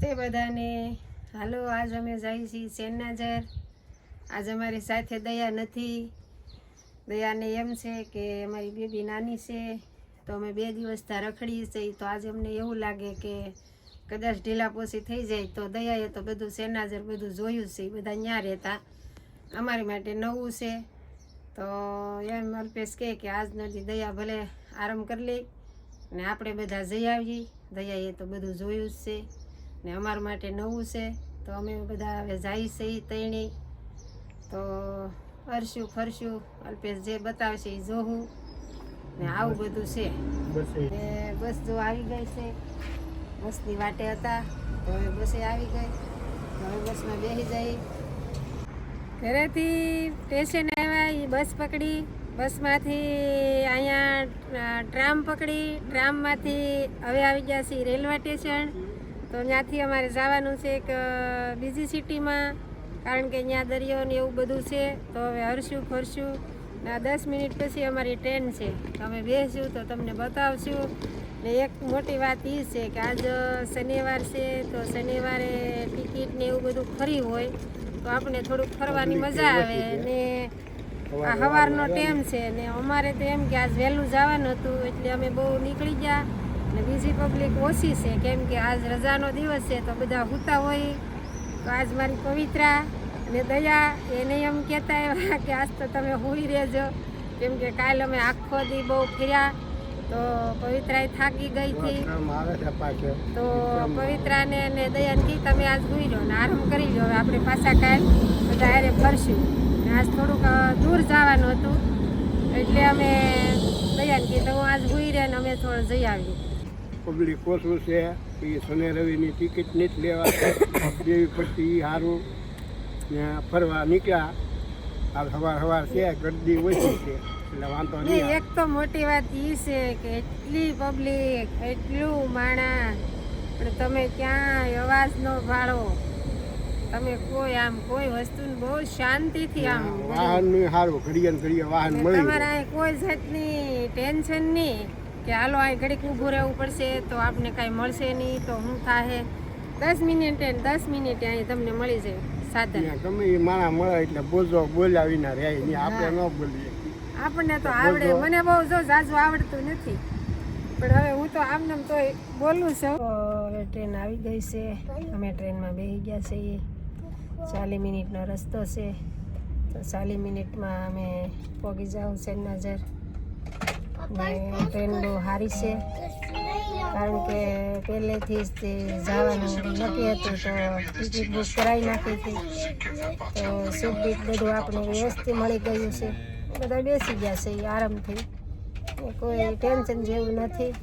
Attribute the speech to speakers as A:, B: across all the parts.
A: તે બધાને. હાલો, આજ અમે જઈએ છીએ સેનાજર આજ અમારી સાથે દયા નથી. દયાને એમ છે કે અમારી બેબી નાની છે, તો અમે બે દિવસ ત્યાં રખડીએ છીએ. તો આજે અમને એવું લાગે કે કદાચ ઢીલા પોસી થઈ જાય, તો દયાએ તો બધું સેનાજર બધું જોયું છે. બધા ત્યાં રહેતા. અમારી માટે નવું છે. તો એમ અલ્પેશ કહે કે આજ નથી દયા ભલે આરામ કરી લે, ને આપણે બધા જઈ આવીએ. દયાએ તો બધું જોયું જ છે. ને અમારા માટે નવું છે. તો અમે બધા હવે જાય છે તૈણી તો ફરશું ફરશું અલ્પેશ જે બતાવશે એ જોવું ને આવું બધું છે. ને બસ જો આવી ગઈ છે. બસની વાટે હતા. તો હવે બસે આવી ગઈ. હવે બસમાં બેસી જઈ. ઘરેથી સ્ટેશન આવ્યા એ બસ પકડી. બસમાંથી અહીંયા ટ્રામ પકડી. ટ્રામમાંથી હવે આવી ગયા છીએ રેલવે સ્ટેશન. તો ત્યાંથી અમારે જવાનું છે એક બીજી સિટીમાં કારણ કે ત્યાં દરિયો ને એવું બધું છે. તો હવે હરશું ફરશું. ને આ દસ મિનિટ પછી અમારી ટ્રેન છે. તો અમે બેસશું તો તમને બતાવશું. ને એક મોટી વાત એ છે કે આજ શનિવાર છે તો શનિવારે ટિકિટ ને એવું બધું ફરી હોય તો આપણે થોડુંક ફરવાની મજા આવે. ને આ સવારનો ટાઈમ છે ને અમારે તો એમ કે આજ વહેલું જવાનું હતું એટલે અમે બહુ નીકળી ગયા. ને બીજી પબ્લિક ઓછી છે. કેમ કે આજ રજાનો દિવસ છે તો બધા હુતા હોય. તો આજ મારી પવિત્રા અને દયા એને એમ કહેતા એવા કે આજ તો તમે હુઈ રહેજો. કેમ કે કાલ અમે આખો દી બહુ ફર્યા તો પવિત્રાએ થાકી ગઈ હતી. તો પવિત્રાને અને દયાને કહી તમે આજ સુઈ લો ને આરામ કરી લો. હવે આપણે પાછા કાલ બધા હારે ફરશું. ને આજ થોડુંક દૂર જવાનું હતું. એટલે અમે દયાને કીધું હું આજ સુઈ રહે ને અમે થોડું જઈ આવીએ.
B: પબ્લિક ઓછું છે એ શનિ રવિની ટિકિટ નથી લેવા દેવી પટ્ટી સારું ત્યાં ફરવા નીકળ્યા. આ સવાર સવાર છે ગરદી ઓછી છે એટલે વાંધો નહીં
A: એક તો મોટી વાત એ છે કે એટલી પબ્લિક એટલું માણા પણ તમે ક્યાં અવાજ ન ભાળો તમે કોઈ આમ કોઈ વસ્તુને બહુ શાંતિથી આમ
B: વાહન સારું ઘડિયાળ ઘડીએ વાહન મળી
A: તમારે કોઈ જાતની ટેન્શન નહીં. કે હાલો અહીં ઘડીક ઊભું રહેવું પડશે તો આપને કાંઈ મળશે નહીં તો શું થાહે. દસ મિનિટે દસ મિનિટે અહીં તમને મળી જાય સાધન.
B: ત્યાં ગમે એ માણા મળે એટલે બોલજો બોલ્યા વિના રહે આપણે ન બોલીએ.
A: આપણને તો આવડે મને બહુ જો જાજુ આવડતું નથી. પણ હવે હું તો આમને તો બોલું છું. હવે ટ્રેન આવી ગઈ છે. અમે ટ્રેનમાં બેસી ગયા છીએ ચાલીસ મિનિટનો રસ્તો છે. તો ચાલીસ મિનિટમાં અમે પહોંચી જાઉં સેનનજર ને ટ્રેન બહુ સારી છે. કારણ કે પહેલેથી જ તે જવાનું નક્કી હતું તો ટિકિટ બુક કરાવી નાખી હતી. તો સીટ બીટ બધું આપણે વ્યવસ્થિત મળી ગયું છે. બધા બેસી ગયા છે આરામથી. કોઈ ટેન્શન જેવું નથી.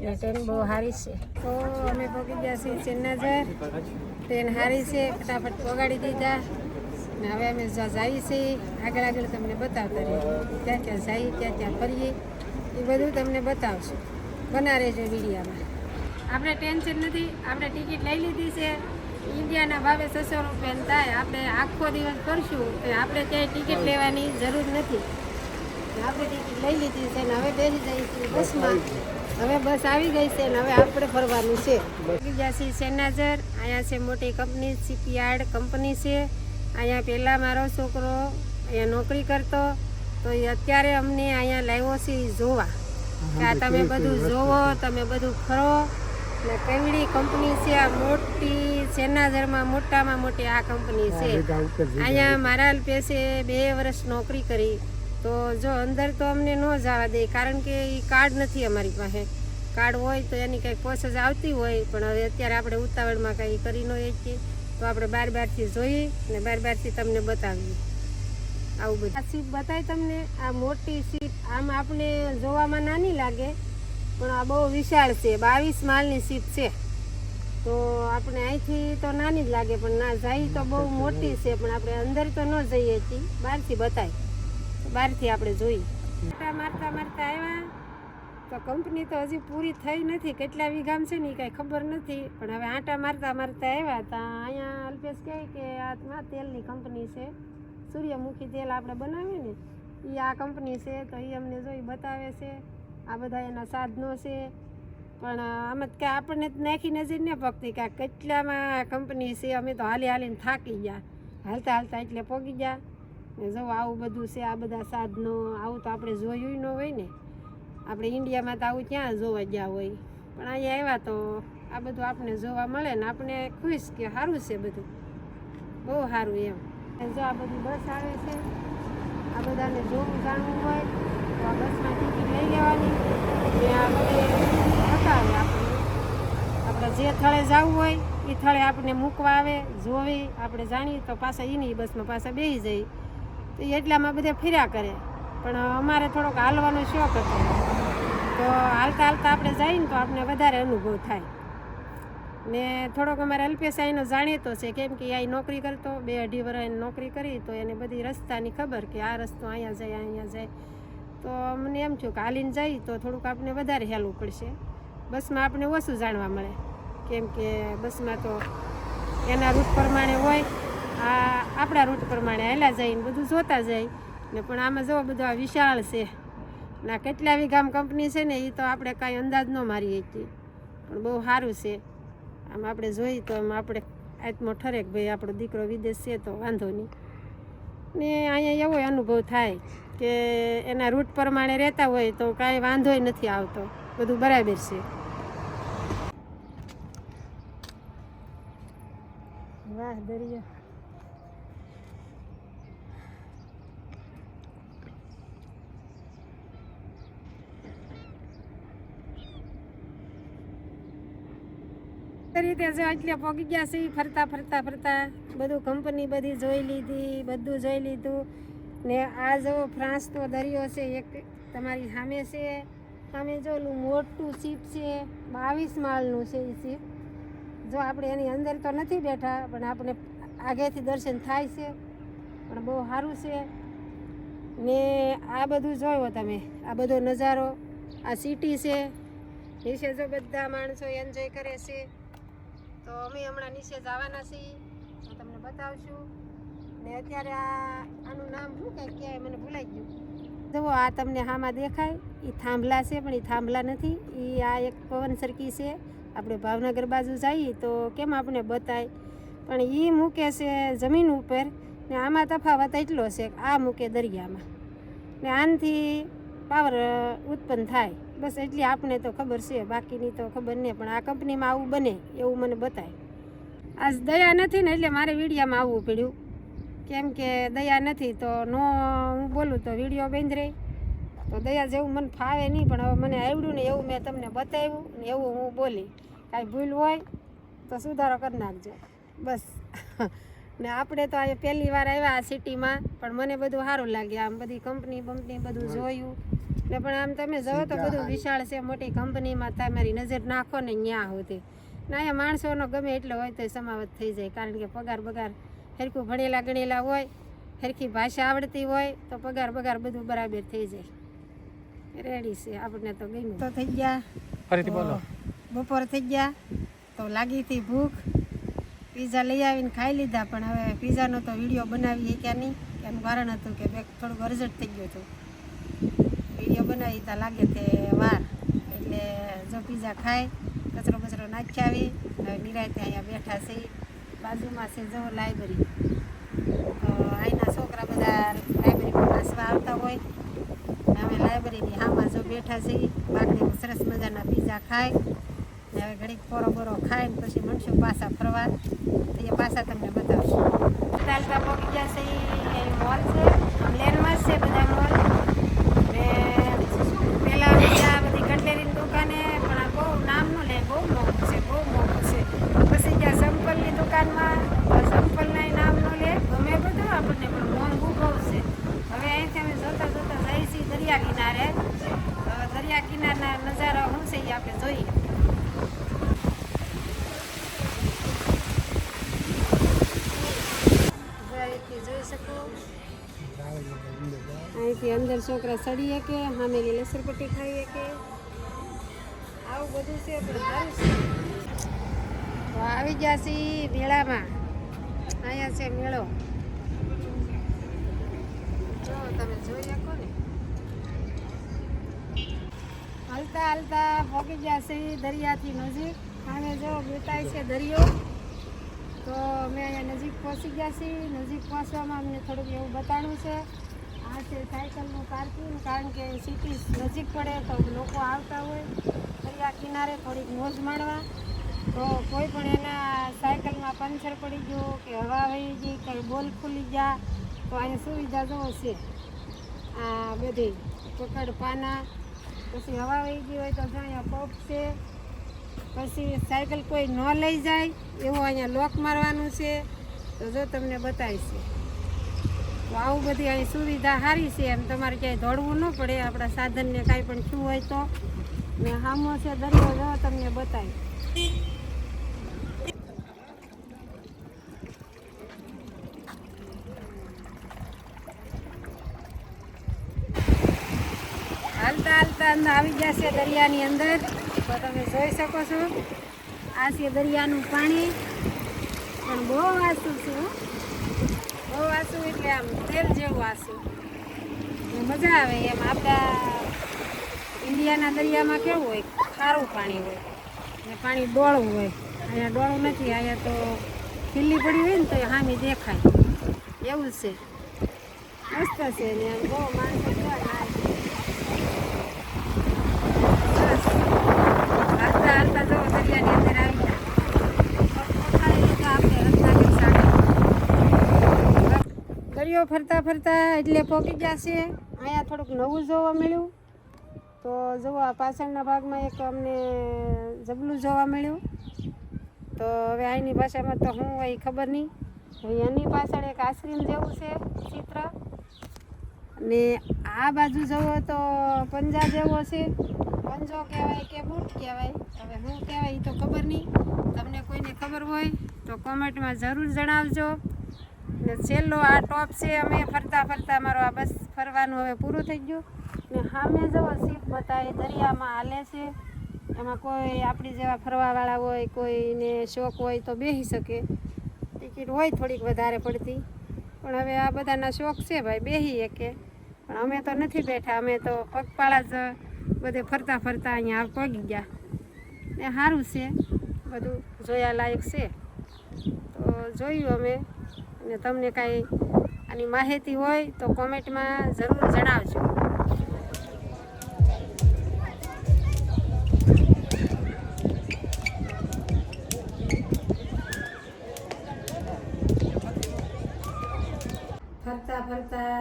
A: ને ટ્રેન બહુ સારી છે. તો અમે પહોંચી ગયા છીએ ચેન્નાજર ટ્રેન સારી છે. ફટાફટ પગાડી દીધા. ને હવે અમે જઈએ છીએ, આગળ આગળ તમને બતાવતા રહીએ. ત્યાં ત્યાં જઈએ, ત્યાં ત્યાં ફરીએ, એ બધું તમને બતાવશું. બના રહેજો વિડીયામાં. આપણે ટેન્શન નથી, આપણે ટિકિટ લઈ લીધી છે. ઇન્ડિયાના ભાવે છસો રૂપિયા થાય. આપણે આખો દિવસ કરશું કે આપણે ક્યાંય ટિકિટ લેવાની જરૂર નથી. આપણે ટિકિટ લઈ લીધી છે ને હવે બેસી જઈએ છીએ બસમાં. હવે બસ આવી ગઈ છે ને હવે આપણે ફરવાનું છે. બીજા છે સેનાજર અહીંયા છે મોટી કંપની સીપીયાર્ડ કંપની છે. અહીંયા પહેલાં મારો છોકરો અહીંયા નોકરી કરતો તો એ અત્યારે અમને અહીંયા લાવ્યો છે જોવા. કે આ તમે બધું જોવો તમે બધું ફરો. ને કેવડી કંપની છે આ મોટી સેનાજરમાં મોટામાં મોટી આ કંપની છે. અહીંયા મારા પેસે બે વર્ષ નોકરી કરી. તો જો અંદર તો અમને ન જવા દે કારણ કે એ કાર્ડ નથી અમારી પાસે. કાર્ડ હોય તો એની કંઈક પ્રોસેસ આવતી હોય પણ હવે અત્યારે આપણે ઉતાવળમાં કંઈ કરી ન શકીએ. તો આપણે બાર બારથી જોઈએ અને બાર બારથી તમને બતાવીએ. આવું બધું. આ સીટ બતાવી તમને. આ મોટી સીટ, આમ આપણે જોવામાં નાની લાગે, પણ આ બહુ વિશાળ છે. બાવીસ માળની સીટ છે. તો આપણે અહીંથી તો નાની જ લાગે, પણ ના, જાય તો બહુ મોટી છે, પણ આપણે અંદર તો ન જઈએ છીએ બહારથી બતાવી બહારથી આપણે જોઈએ. મારતા મારતા આવ્યા. તો કંપની તો હજી પૂરી થઈ નથી. કેટલા વીઘામ છે ને એ કાંઈ ખબર નથી. પણ હવે આંટા મારતા મારતા આવ્યા હતા. અહીંયા અલ્પેશ કહે કે આ તેલની કંપની છે. સૂર્યમુખી તેલ આપણે બનાવીએ ને એ આ કંપની છે તો એ અમને જોઈ બતાવે છે. આ બધા એના સાધનો છે. પણ આમાં કે આપણને નાખી નજર ને પગતી કે કેટલામાં કંપની છે. અમે તો હાલી હાલીને થાકી ગયા. હાલતા હાલતા એટલે પોગી ગયા. ને જો આવું બધું છે, આ બધા સાધનો, આવું તો આપણે જોયું ન હોય ને. આપણે ઇન્ડિયામાં તો આવું ક્યાં જોવા ગયા હોય? પણ અહીંયા આવ્યા તો આ બધું આપણે જોવા મળે ને આપણે ખુશ કે સારું છે બધું. બહુ સારું એમ. જો આ બધી બસ આવે છે, આ બધાને જોવું જાણવું હોય, તો આ બસમાં ટિકિટ લઈ લેવાની. ને બધે બતાવે આપણે જે થળે જવું હોય, એ થળે આપણને મૂકવા આવે, જોવી. આપણે જાણીએ તો પાછા એની બસમાં પાછા બેસી જઈએ તો એટલામાં બધા ફર્યા કરે. પણ અમારે થોડોક હાલવાનો શોખ હતો. તો હાલતા હાલતા આપણે જઈએ ને તો આપણે વધારે અનુભવ થાય. ને થોડોક અમારે અલ્પેશાહીનો જાણીતો છે કેમ કે અહીં નોકરી કરતો, બે અઢી વર્ષ નોકરી કરી, તો એને બધી રસ્તાની ખબર કે આ રસ્તો અહીંયા જાય અહીંયા જાય. તો મને એમ થયું કે હાલીને જઈએ તો થોડુંક આપણે વધારે હેલવું પડશે. બસમાં આપણે ઓછું જાણવા મળે. કેમ કે બસમાં તો એના રૂટ પ્રમાણે હોય, આ આપણા રૂટ પ્રમાણે હેલા જઈને બધું જોતા જાય. ને પણ આમાં જવો બધું આ વિશાળ છે. ના, કેટલા વીઘામ કંપની છે ને એ તો આપણે કાંઈ અંદાજ ન મારી શકીએ પણ બહુ સારું છે. આમ આપણે જોઈએ તો એમ આપણે આત્મો ઠરે કે ભાઈ આપણો દીકરો વિદેશ છે તો વાંધો નહીં. ને અહીંયા એવો અનુભવ થાય કે એના રૂટ પ્રમાણે રહેતા હોય તો કાંઈ વાંધોય નથી આવતો. બધું બરાબર છે. વાહ, દરિયા. રીતે જો એટલે પગી ગયા છે ફરતા ફરતા ફરતા બધું કંપની બધી જોઈ લીધી, બધું જોઈ લીધું. ને આ જો ફ્રાન્સ તો દરિયો છે, એક તમારી સામે છે. સામે જો ઓલું મોટું શીપ છે, બાવીસ માળનું છે એ શીપ. જો આપણે એની અંદર તો નથી બેઠા, પણ આપણે આગેથી દર્શન થાય છે. પણ બહુ સારું છે. ને આ બધું જોયો તમે, આ બધો નજારો. આ સિટી છે. નીચે જો બધા માણસો એન્જોય કરે છે. તો અમે હમણાં નીચે જવાના છીએ. હું તમને બતાવશું. ને અત્યારે આ આનું નામ શું કંઈક કહેવાય, મને ભૂલાઈ ગયું. જુઓ, આ તમને હામાં દેખાય. એ થાંભલા છે, પણ એ થાંભલા નથી. એ આ એક પવન સરકી છે. આપણે ભાવનગર બાજુ જઈએ તો કેમ આપણે બતાય? પણ એ મૂકે છે જમીન ઉપર. ને આમાં તફાવત એટલો છે આ મૂકે દરિયામાં. ને આનાથી પાવર ઉત્પન્ન થાય. બસ એટલી આપણે તો ખબર છે બાકીની તો ખબર નહીં પણ આ કંપનીમાં આવું બને એવું મને બતાય. આજ દયા નથી ને એટલે મારે વિડીયામાં આવવું પડ્યું. કેમ કે દયા નથી તો નો હું બોલું તો વીડિયો બંધ રહી તો દયા જેવું મને ફાવે નહીં પણ હવે મને આવડ્યું ને એવું મેં તમને બતાવ્યું ને એવું હું બોલી. કાંઈ ભૂલ હોય તો સુધારો કરી નાખજો. બસ. ને આપણે તો અહીંયા પહેલી વાર આવ્યા આ સિટીમાં પણ મને બધું સારું લાગ્યું. આમ બધી કંપની બંપની બધું જોયું. ને પણ આમ તમે જાઓ તો બધું વિશાળ છે મોટી કંપનીમાં તમારી નજર નાખો ને ત્યાં હોતી ને અહીંયા માણસોનો ગમે એટલો હોય તો સમાવત થઈ જાય કારણ કે પગાર બગાર હરખું ભણેલા ગણેલા હોય હરખી ભાષા આવડતી હોય તો પગાર બગાર બધું બરાબર થઈ જાય. રેડી છે આપણને તો ગમ્યું. તો થઈ ગયા.
C: ફરીથી બોલો.
A: બપોર થઈ ગયા. તો લાગી હતી ભૂખ. પીઝા લઈ આવીને ખાઈ લીધા પણ હવે પીઝાનો તો વીડિયો બનાવીએ ક્યાં નહીં એનું કારણ હતું કે બે થોડુંક અર્જન્ટ થઈ ગયું હતું. વીડિયો બનાવી ત્યાં લાગે તે વાર. એટલે જો પીઝા ખાય, કચરો કચરો નાખી આવી, હવે નિરાયતે અહીંયા બેઠા છે. બાજુમાં છે જો લાઇબ્રેરી તો અહીંના છોકરા બધા લાઇબ્રેરીમાં વાંચવા આવતા હોય. અમે લાઇબ્રેરીની હામાં જો બેઠા છીએ બાકી સરસ મજાના પીઝા ખાય. ને હવે ઘડીક પોરો બોરો ખાય ને પછી મળશું પાછા ફરવા. તો એ પાછા તમને બતાવશું. ચાલતા પહોંચી ગયા છે, એ મોલ છે લેનમાં છે, બધા મોલ દુકાનમાં અંદર છોકરા સડી શકે સામેની લસરપટ્ટી ખાઈ શકે આવું બધું છે તો આવી ગયા છીએ મેળામાં. અહીંયા છે મેળો. જો, તમે જોઈ શકો ને. હાલતા હાલતા પહોંચી ગયા છે દરિયાથી નજીક. સામે જો બેતાય છે દરિયો. તો અમે અહીંયા નજીક પહોંચી ગયા છીએ. નજીક પહોંચવામાં અમને થોડુંક એવું બતાડવું છે. છે સાયકલનું પાર્કિંગ, કારણ કે સિટી નજીક પડે તો લોકો આવતા હોય. દરિયા કિનારે થોડીક મોજ માણવા. તો કોઈ પણ એના સાયકલમાં પંચર પડી ગયું કે હવા વહી ગઈ કંઈ બોલ ખુલી ગયા, તો અહીંયા સુવિધા જો છે. આ બધી પકડ પાના. પછી હવા વહી ગઈ હોય તો જો અહીંયા પંપ છે. પછી સાયકલ કોઈ ન લઈ જાય, એવું અહીંયા લોક મારવાનું છે. તો જો તમને બતાવીશ. તો આવું બધી અહીં સુવિધા સારી છે. એમ તમારે ક્યાંય દોડવું ન પડે. આપણા સાધનને કાંઈ પણ શું હોય તો. ને સામો છે દરિયો જો તમને બતાવી હાલતા હાલતા આવી જશે દરિયાની અંદર. તો તમે જોઈ શકો છો. આ છે દરિયાનું પાણી. પણ બહુ વાસું છે. બહુ વાસું એટલે આમ તેલ જેવું વાસું મજા આવે એમ. આપણા ઇન્ડિયાના દરિયામાં કેવું હોય? ખારું પાણી હોય. ને પાણી ડોળું હોય. અહીંયા ડોળું નથી, અહીંયા તો ખીલ્લી પડી હોય ને તો હામી દેખાય. એવું છે. મસ્ત છે ને આમ. બહુ માણસો કેવા નાય છે. સરસ. હાલતા હાલતા જો દરિયાની અંદર આવી ગયા પગ પખાડી લીધો આપણે રસ્તાની સામે. દરિયો ફરતા ફરતા એટલે પહોંચી ગયા છે અહીંયા થોડુંક નવું જોવા મળ્યું. તો જુઓ, આ પાછળના ભાગમાં એક અમને જબલું જોવા મળ્યું. તો હવે અહીંની ભાષામાં તો હોય એ ખબર નહીં. એની પાછળ એક આઈસ્ક્રીમ જેવું છે, ચિત્ર. ને આ બાજુ જવો તો પંજા જેવો છે. પંજો કહેવાય કે બૂટ કહેવાય. હવે શું કહેવાય એ તો ખબર નહીં. તમને કોઈને ખબર હોય તો કોમેન્ટમાં જરૂર જણાવજો. ને છેલ્લો આ ટોપ છે, અમે ફરતા ફરતા અમારો આ બસ ફરવાનું હવે પૂરું થઈ ગયું. ને સામે જવો સીપ બતાવે દરિયામાં હાલે છે. એમાં કોઈ આપણી જેવા ફરવાવાળા હોય, કોઈને શોખ હોય તો બેસી શકે. ટિકિટ હોય થોડીક વધારે પડતી. પણ હવે આ બધાના શોખ છે ભાઈ બેસી શકે. પણ અમે તો નથી બેઠા, અમે તો પગપાળા જ બધે ફરતા ફરતા અહીંયા પગી ગયા. ને સારું છે, બધું જોયા લાયક છે. તો જોયું અમે. અને તમને કાંઈ આની માહિતી હોય તો કોમેન્ટમાં જરૂર જણાવજો. ફરતા ફરતા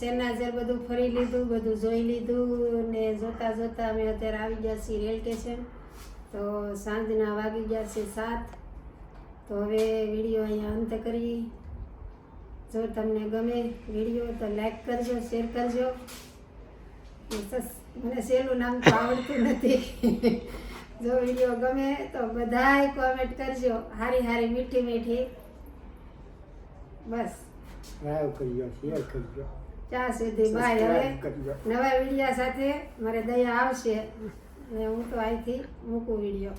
A: સેનાજર બધું ફરી લીધું, બધું જોઈ લીધું ને જોતા જોતા અમે અત્યારે આવી ગયા છીએ રેલ સ્ટેશન. તો સાંજના વાગી ગયા છે સાત. તો હવે વીડિયો અહીંયા અંત કરી. જો તમને ગમે વીડિયો તો લાઈક કરજો શેર કરજો. મને સહેલું નામ તો આવડતું નથી. જો વીડિયો ગમે તો બધાય કોમેન્ટ કરજો. હારી હારી મીઠી મીઠી. બસ.
B: રાવ કરજો શેર કરજો.
A: ત્યાં સુધી બાય હવે નવા વિડીયા સાથે મારે દયા આવશે. ને હું તો અહીંથી મૂકું વીડિયો.